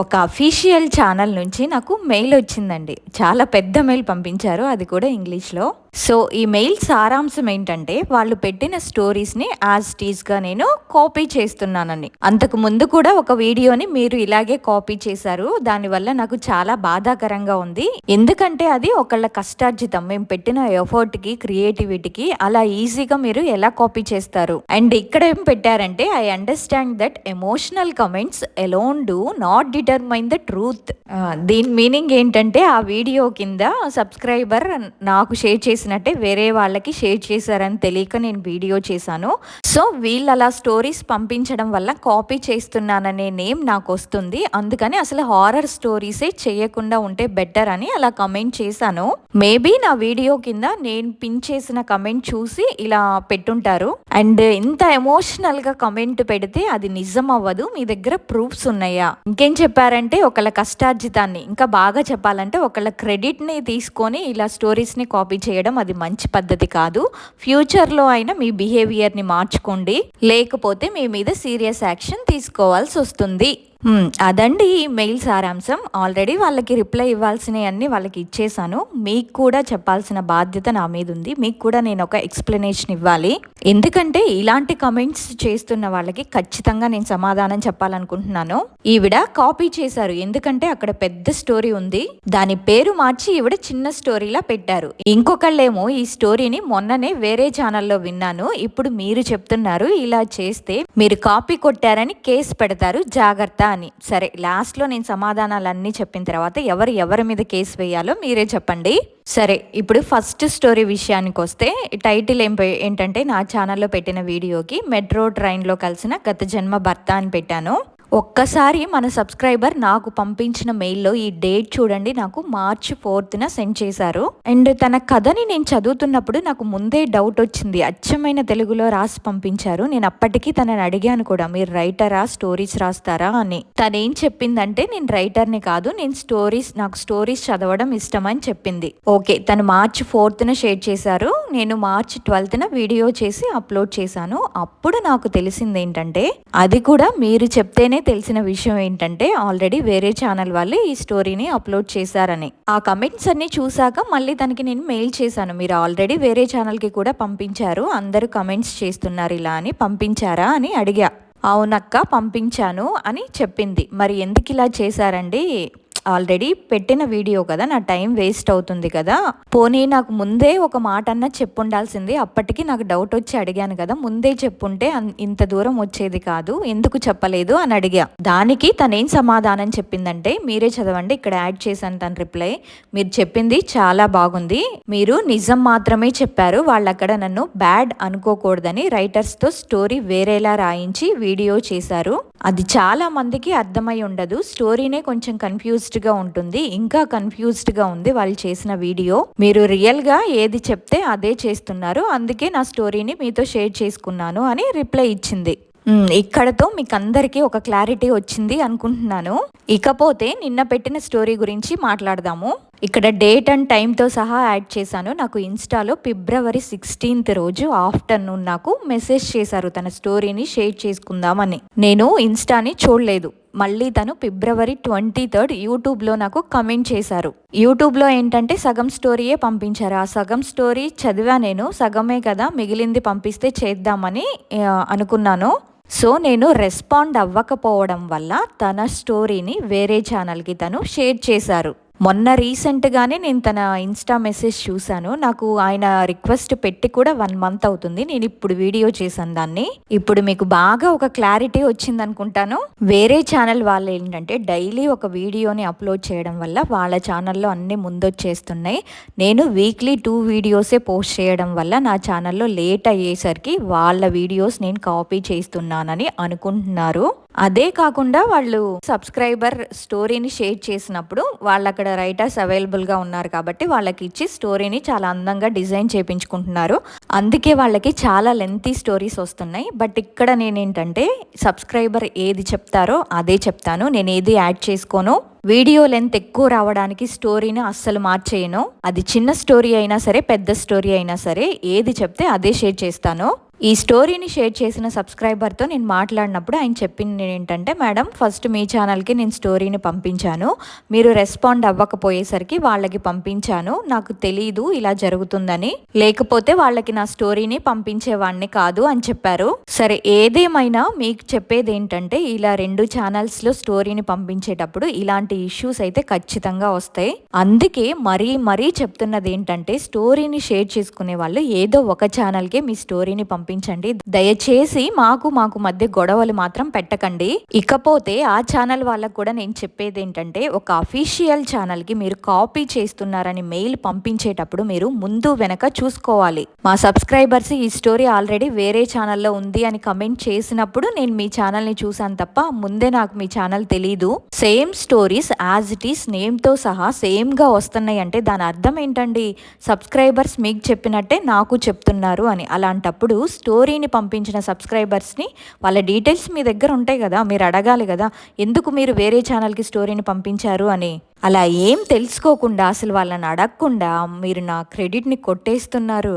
ఒక official channel నుంచి నాకు మెయిల్ వచ్చిందండి. చాలా పెద్ద మెయిల్ పంపించారు అది కూడా ఇంగ్లీష్లో. సో ఈ మెయిల్ సారాంశం ఏంటంటే వాళ్ళు పెట్టిన స్టోరీస్ని యాజ్ టీజ్గా నేను కాపీ చేస్తున్నానని. అంతకు ముందు కూడా ఒక వీడియోని మీరు ఇలాగే కాపీ చేశారు దానివల్ల నాకు చాలా బాధాకరంగా ఉంది. ఎందుకంటే అది ఒకళ్ళ కష్టార్జితం. మేము పెట్టిన ఎఫర్ట్కి క్రియేటివిటీకి అలా ఈజీగా మీరు ఎలా కాపీ చేస్తారు? అండ్ ఇక్కడ ఏం పెట్టారంటే I understand that emotional comments alone do not determine the truth దీని మీనింగ్ ఏంటంటే ఆ వీడియో కింద సబ్స్క్రైబర్ నాకు షేర్ చేసినట్టే వేరే వాళ్ళకి షేర్ చేశారని తెలియక నేను వీడియో చేశాను. సో వీళ్ళు అలా స్టోరీస్ పంపించడం వల్ల కాపీ చేస్తున్నాననే నేమ్ నాకు వస్తుంది. అందుకని అసలు హారర్ స్టోరీసే చేయకుండా ఉంటే బెటర్ అని అలా కమెంట్ చేశాను. మేబీ నా వీడియో కింద నేను పిన్ చేసిన కమెంట్ చూసి ఇలా పెట్టుంటారు. అండ్ ఇంత ఎమోషనల్గా కమెంట్ పెడితే అది నిజం అవ్వదు. మీ దగ్గర ప్రూఫ్స్ ఉన్నాయా? ఇంకేం చెప్పారంటే ఒకళ్ళ కష్టార్జితాన్ని ఇంకా బాగా చెప్పాలంటే ఒకళ్ళ క్రెడిట్ని తీసుకొని ఇలా స్టోరీస్ని కాపీ చేయడం అది మంచి పద్ధతి కాదు. ఫ్యూచర్లో అయినా మీ బిహేవియర్ని మార్చుకోండి. లేకపోతే మీ మీద సీరియస్ యాక్షన్ తీసుకోవాల్సి వస్తుంది. అదండి ఈ మెయిల్ సారాంశం. ఆల్రెడీ వాళ్ళకి రిప్లై ఇవ్వాల్సినవి అన్ని వాళ్ళకి ఇచ్చేసాను. మీకు కూడా చెప్పాల్సిన బాధ్యత నా మీద ఉంది. మీకు కూడా నేను ఒక ఎక్స్ప్లెనేషన్ ఇవ్వాలి. ఎందుకంటే ఇలాంటి కమెంట్స్ చేస్తున్న వాళ్ళకి ఖచ్చితంగా నేను సమాధానం చెప్పాలనుకుంటున్నాను. ఈవిడ కాపీ చేశారు. ఎందుకంటే అక్కడ పెద్ద స్టోరీ ఉంది. దాని పేరు మార్చి ఈవిడ చిన్న స్టోరీలా పెట్టారు. ఇంకొకళ్ళేమో ఈ స్టోరీని మొన్ననే వేరే ఛానల్లో విన్నాను. ఇప్పుడు మీరు చెప్తున్నారు ఇలా చేస్తే మీరు కాపీ కొట్టారని కేసు పెడతారు. జాగ్రత్త అని. సరే లాస్ట్లో నేను సమాధానాలన్నీ చెప్పిన తర్వాత ఎవరు ఎవరి మీద కేసు వేయాలో మీరే చెప్పండి. సరే ఇప్పుడు ఫస్ట్ స్టోరీ విషయానికి వస్తే టైటిల్ ఏం ఏంటంటే నా ఛానల్లో పెట్టిన వీడియోకి మెట్రో ట్రైన్లో కలిసిన గత జన్మ భర్త అని పెట్టాను. ఒక్కసారి మన సబ్స్క్రైబర్ నాకు పంపించిన మెయిల్లో ఈ డేట్ చూడండి నాకు మార్చి ఫోర్త్న సెండ్ చేశారు. అండ్ తన కథని నేను చదువుతున్నప్పుడు నాకు ముందే డౌట్ వచ్చింది అచ్చమైన తెలుగులో రాసి పంపించారు. నేను అప్పటికి తనని అడిగాను కూడా మీరు రైటరా స్టోరీస్ రాస్తారా? అని. తనేం చెప్పిందంటే నేను రైటర్ని కాదు నేను స్టోరీస్ నాకు స్టోరీస్ చదవడం ఇష్టం అని చెప్పింది. ఓకే తను మార్చి ఫోర్త్న షేర్ చేశారు. నేను మార్చి ట్వెల్త్న వీడియో చేసి అప్లోడ్ చేశాను. అప్పుడు నాకు తెలిసింది ఏంటంటే అది కూడా మీరు చెప్తేనే తెలిసిన విషయం ఏంటంటే ఆల్రెడీ వేరే ఛానల్ వాళ్ళు ఈ స్టోరీని అప్లోడ్ చేశారని. ఆ కమెంట్స్ అన్ని చూశాక మళ్ళీ దానికి నేను మెయిల్ చేశాను. మీరు ఆల్రెడీ వేరే ఛానల్కి కూడా పంపించారు. అందరూ కమెంట్స్ చేస్తున్నారు ఇలా అని పంపించారా అని అడిగా. అవునక్క పంపించాను అని చెప్పింది. మరి ఎందుకు ఇలా చేశారండి? ఆల్రెడీ పెట్టిన వీడియో కదా నా టైం వేస్ట్ అవుతుంది కదా. పోనీ నాకు ముందే ఒక మాట అన్న చెప్పుండాల్సింది. అప్పటికి నాకు డౌట్ వచ్చి అడిగాను కదా ముందే చెప్పుంటే ఇంత దూరం వచ్చేది కాదు ఎందుకు చెప్పలేదు అని అడిగా. దానికి తనేం సమాధానం చెప్పిందంటే మీరే చదవండి ఇక్కడ యాడ్ చేశాను తన రిప్లై. మీరు చెప్పింది చాలా బాగుంది. మీరు నిజం మాత్రమే చెప్పారు వాళ్ళు అక్కడ నన్ను బ్యాడ్ అనుకోకూడదని రైటర్స్తో స్టోరీ వేరేలా రాయించి వీడియో చేశారు. అది చాలా మందికి అర్థమై ఉండదు స్టోరీనే కొంచెం కన్ఫ్యూజ్ కన్ఫ్యూజ్డ్గా ఉంటుంది ఇంకా కన్ఫ్యూజ్డ్గా ఉంది వాళ్ళు చేసిన వీడియో. మీరు రియల్గా ఏది చెప్తే అదే చేస్తున్నారు. అందుకే నా స్టోరీని మీతో షేర్ చేసుకున్నాను అని రిప్లై ఇచ్చింది. ఇక్కడతో మీకు అందరికీ ఒక క్లారిటీ వచ్చింది అనుకుంటున్నాను. ఇకపోతే నిన్న పెట్టిన స్టోరీ గురించి మాట్లాడదాము. ఇక్కడ డేట్ అండ్ టైంతో సహా యాడ్ చేశాను. నాకు ఇన్స్టాలో ఫిబ్రవరి సిక్స్టీన్త్ రోజు ఆఫ్టర్నూన్ నాకు మెసేజ్ చేశారు తన స్టోరీని షేర్ చేసుకుందామని. నేను ఇన్స్టాని చూడలేదు. మళ్ళీ తను ఫిబ్రవరి ట్వంటీ థర్డ్ యూట్యూబ్లో నాకు కమెంట్ చేశారు. యూట్యూబ్లో ఏంటంటే సగం స్టోరీయే పంపించారు. ఆ సగం స్టోరీ చదివా నేను. సగమే కదా మిగిలింది పంపిస్తే చేద్దామని అనుకున్నాను. సో నేను రెస్పాండ్ అవ్వకపోవడం వల్ల తన స్టోరీని వేరే ఛానల్కి తను షేర్ చేశారు. మొన్న రీసెంట్గానే నేను తన ఇన్స్టా మెసేజ్ చూశాను. నాకు ఆయన రిక్వెస్ట్ పెట్టి కూడా వన్ మంత్ అవుతుంది. నేను ఇప్పుడు వీడియో చేశాను దాన్ని. ఇప్పుడు మీకు బాగా ఒక క్లారిటీ వచ్చింది అనుకుంటాను. వేరే ఛానల్ వాళ్ళు ఏంటంటే డైలీ ఒక వీడియోని అప్లోడ్ చేయడం వల్ల వాళ్ళ ఛానల్లో అన్ని ముందొచ్చేస్తున్నాయి. నేను వీక్లీ టూ వీడియోసే పోస్ట్ చేయడం వల్ల నా ఛానల్లో లేట్ అయ్యేసరికి వాళ్ళ వీడియోస్ నేను కాపీ చేస్తున్నానని అనుకుంటున్నారు. అదే కాకుండా వాళ్ళు సబ్స్క్రైబర్ స్టోరీని షేర్ చేసినప్పుడు వాళ్ళు అక్కడ రైటర్స్ అవైలబుల్గా ఉన్నారు కాబట్టి వాళ్ళకి ఇచ్చి స్టోరీని చాలా అందంగా డిజైన్ చేయించుకుంటున్నారు అందుకే వాళ్ళకి చాలా లెంతీ స్టోరీస్ వస్తున్నాయి. బట్ ఇక్కడ నేనేంటంటే సబ్స్క్రైబర్ ఏది చెప్తారో అదే చెప్తాను. నేను ఏది యాడ్ చేసుకోను వీడియో లెంత్ ఎక్కువ రావడానికి స్టోరీని అస్సలు మార్చేయను. అది చిన్న స్టోరీ అయినా సరే పెద్ద స్టోరీ అయినా సరే ఏది చెప్తే అదే షేర్ చేస్తాను. ఈ స్టోరీని షేర్ చేసిన సబ్స్క్రైబర్తో నేను మాట్లాడినప్పుడు ఆయన చెప్పింది ఏంటంటే మేడం ఫస్ట్ మీ ఛానల్కి నేను స్టోరీని పంపించాను. మీరు రెస్పాండ్ అవ్వకపోయేసరికి వాళ్ళకి పంపించాను. నాకు తెలీదు ఇలా జరుగుతుందని. లేకపోతే వాళ్ళకి నా స్టోరీని పంపించేవాడిని కాదు అని చెప్పారు. సరే ఏదేమైనా మీకు చెప్పేది ఏంటంటే ఇలా రెండు ఛానల్స్లో స్టోరీని పంపించేటప్పుడు ఇలాంటి ఇష్యూస్ అయితే ఖచ్చితంగా వస్తాయి. అందుకే మరీ మరీ చెప్తున్నది ఏంటంటే స్టోరీని షేర్ చేసుకునే వాళ్ళు ఏదో ఒక ఛానల్కే మీ స్టోరీని పంపి పంపించండి దయచేసి మాకు మాకు మధ్య గొడవలు మాత్రం పెట్టకండి. ఇకపోతే ఆ ఛానల్ వాళ్ళకు కూడా నేను చెప్పేది ఏంటంటే ఒక అఫీషియల్ ఛానల్కి మీరు కాపీ చేస్తున్నారని మెయిల్ పంపించేటప్పుడు మీరు ముందు వెనక చూసుకోవాలి. మా సబ్స్క్రైబర్స్ ఈ స్టోరీ ఆల్రెడీ వేరే ఛానల్లో ఉంది అని కమెంట్ చేసినప్పుడు నేను మీ ఛానల్ని చూసాను తప్ప ముందే నాకు మీ ఛానల్ తెలీదు. Same stories as it is నేమ్తో సహా సేమ్గా వస్తున్నాయి అంటే దాని అర్థం ఏంటండి? సబ్స్క్రైబర్స్ మీకు చెప్పినట్టే నాకు చెప్తున్నారు అని. అలాంటప్పుడు స్టోరీని పంపించిన సబ్స్క్రైబర్స్ని వాళ్ళ డీటెయిల్స్ మీ దగ్గర ఉంటాయి కదా మీరు అడగాలి కదా ఎందుకు మీరు వేరే ఛానల్కి స్టోరీని పంపించారు అని. అలా ఏం తెలుసుకోకుండా అసలు వాళ్ళని అడగకుండా మీరు నా క్రెడిట్ని కొట్టేస్తున్నారు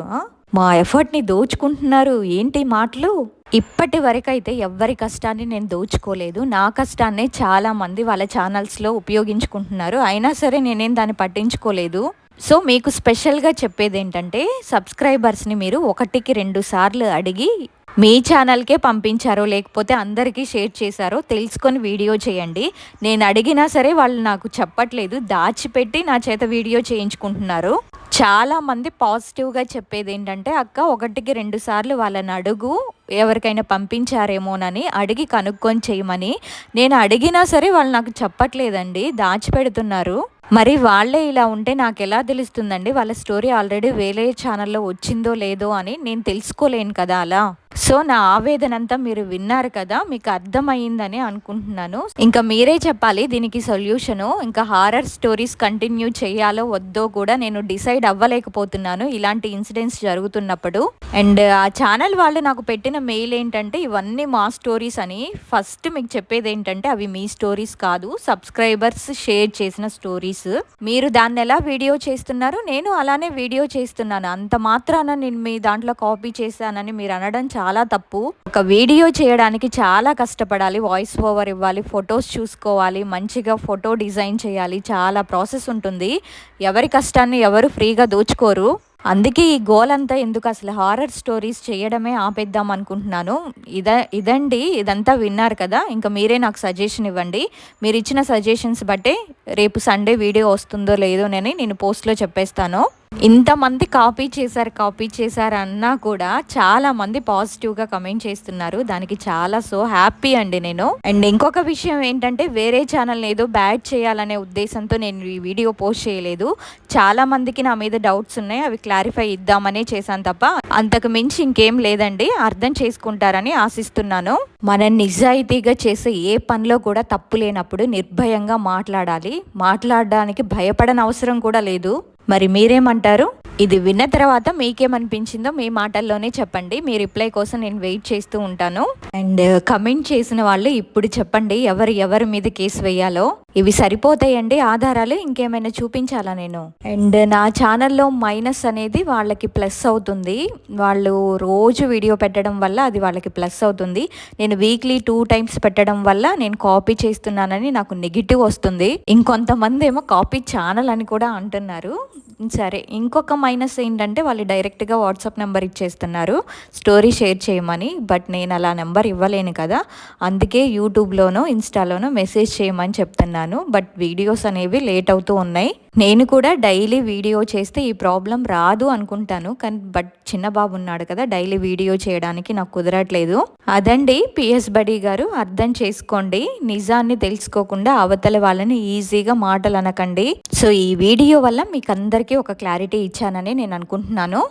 మా ఎఫర్ట్ని దోచుకుంటున్నారు ఏంటి మాటలు? ఇప్పటి వరకు అయితే ఎవ్వరి కష్టాన్ని నేను దోచుకోలేదు. నా కష్టాన్నే చాలా మంది వాళ్ళ ఛానల్స్లో ఉపయోగించుకుంటున్నారు. అయినా సరే నేనేం దాన్ని పట్టించుకోలేదు. సో మీకు స్పెషల్గా చెప్పేది ఏంటంటే సబ్స్క్రైబర్స్ని మీరు ఒకటికి రెండు సార్లు అడిగి మీ ఛానల్కే పంపించారో లేకపోతే అందరికీ షేర్ చేశారో తెలుసుకొని వీడియో చేయండి. నేను అడిగినా సరే వాళ్ళు నాకు చెప్పట్లేదు. దాచిపెట్టి నా చేత వీడియో చేయించుకుంటున్నారు. చాలామంది పాజిటివ్గా చెప్పేది ఏంటంటే అక్క ఒకటికి రెండు సార్లు వాళ్ళని అడుగు. ఎవరికైనా పంపించారేమోనని అడిగి కనుక్కొని చేయమని. నేను అడిగినా సరే వాళ్ళు నాకు చెప్పట్లేదండి. దాచిపెడుతున్నారు. మరి వాళ్ళే ఇలా ఉంటే నాకు ఎలా తెలుస్తుందండి? వాళ్ళ స్టోరీ ఆల్రెడీ వేరే ఛానల్లో వచ్చిందో లేదో అని నేను తెలుసుకోలేను కదా అలా? సో నా ఆవేదన అంతా మీరు విన్నారు కదా మీకు అర్థమైందని అనుకుంటున్నాను. ఇంకా మీరే చెప్పాలి దీనికి సొల్యూషను. ఇంకా హారర్ స్టోరీస్ కంటిన్యూ చేయాలో వద్దో కూడా నేను డిసైడ్ అవ్వలేకపోతున్నాను ఇలాంటి ఇన్సిడెంట్స్ జరుగుతున్నప్పుడు. అండ్ ఆ ఛానల్ వాళ్ళు నాకు పెట్టిన మెయిల్ ఏంటంటే ఇవన్నీ మా స్టోరీస్ అని. ఫస్ట్ మీకు చెప్పేది ఏంటంటే అవి మీ స్టోరీస్ కాదు సబ్స్క్రైబర్స్ షేర్ చేసిన స్టోరీస్. మీరు దాన్ని ఎలా వీడియో చేస్తున్నారు? నేను అలానే వీడియో చేస్తున్నాను. అంత మాత్రాన నేను మీ దాంట్లో కాపీ చేశానని మీరు అనడం చాలా చాలా తప్పు. ఒక వీడియో చేయడానికి చాలా కష్టపడాలి. వాయిస్ ఓవర్ ఇవ్వాలి ఫొటోస్ చూసుకోవాలి మంచిగా ఫోటో డిజైన్ చేయాలి. చాలా ప్రాసెస్ ఉంటుంది. ఎవరి కష్టాన్ని ఎవరు ఫ్రీగా దోచుకోరు. అందుకే ఈ గోల్ అంతా ఎందుకు అసలు హారర్ స్టోరీస్ చేయడమే ఆపేద్దాం అనుకుంటున్నాను. ఇద ఇదండి ఇదంతా విన్నారు కదా. ఇంకా మీరే నాకు సజెషన్ ఇవ్వండి. మీరు ఇచ్చిన సజెషన్స్ బట్టే రేపు సండే వీడియో వస్తుందో లేదో నేను పోస్ట్లో చెప్పేస్తాను. ఇంతమంది కాపీ చేశారు కాపీ చేశారు అన్నా కూడా చాలా మంది పాజిటివ్గా కమెంట్ చేస్తున్నారు. దానికి చాలా సో హ్యాపీ అండి నేను. అండ్ ఇంకొక విషయం ఏంటంటే వేరే ఛానల్ ఏదో బ్యాడ్ చేయాలనే ఉద్దేశంతో నేను ఈ వీడియో పోస్ట్ చేయలేదు. చాలా మందికి నా మీద డౌట్స్ ఉన్నాయి అవి క్లారిఫై ఇద్దామనే చేశాను తప్ప. అంతకు మించి ఇంకేం లేదండి అర్థం చేసుకుంటారని ఆశిస్తున్నాను. మన నిజాయితీగా చేసే ఏ పనిలో కూడా తప్పు లేనప్పుడు నిర్భయంగా మాట్లాడాలి. మాట్లాడడానికి భయపడన అవసరం కూడా లేదు. మరి మీరేమంటారు? ఇది విన్న తర్వాత మీకేమనిపించిందో మీ మాటల్లోనే చెప్పండి. మీ రిప్లై కోసం నేను వెయిట్ చేస్తూ ఉంటాను. అండ్ uh, కమెంట్ చేసిన వాళ్ళు ఇప్పుడు చెప్పండి. ఎవరు ఎవరి మీద కేసు వేయాలో. ఇవి సరిపోతాయండి ఆధారాలు. ఇంకేమైనా చూపించాలా నేను? అండ్ నా ఛానల్లో మైనస్ అనేది వాళ్ళకి ప్లస్ అవుతుంది. వాళ్ళు రోజు వీడియో పెట్టడం వల్ల అది వాళ్ళకి ప్లస్ అవుతుంది. నేను వీక్లీ టూ టైమ్స్ పెట్టడం వల్ల నేను కాపీ చేస్తున్నానని నాకు నెగిటివ్ వస్తుంది. ఇంకొంతమంది ఏమో కాపీ ఛానల్ అని కూడా అంటున్నారు. సరే ఇంకొక మైనస్ ఏంటంటే వాళ్ళు డైరెక్ట్గా వాట్సాప్ నెంబర్ ఇచ్చేస్తున్నారు. స్టోరీ షేర్ చేయమని బట్ నేను అలా నెంబర్ ఇవ్వలేను కదా. అందుకే యూట్యూబ్లోనో ఇన్స్టాలోనో మెసేజ్ చేయమని చెప్తున్నాను. బట్ వీడియోస్ అనేవి లేట్ అవుతూ ఉన్నాయి. నేను కూడా డైలీ వీడియో చేస్తే ఈ ప్రాబ్లం రాదు అనుకుంటాను. కానీ బట్ చిన్న బాబు ఉన్నాడు కదా డైలీ వీడియో చేయడానికి నాకు కుదరట్లేదు. అదండి పిఎస్ బడి గారు అర్థం చేసుకోండి. నిజాన్ని తెలుసుకోకుండా అవతల వాళ్ళని ఈజీగా మాటలు అనకండి సో ఈ వీడియో వల్ల మీకు అందరికీ ఒక క్లారిటీ ఇచ్చానని నేను అనుకుంటున్నాను.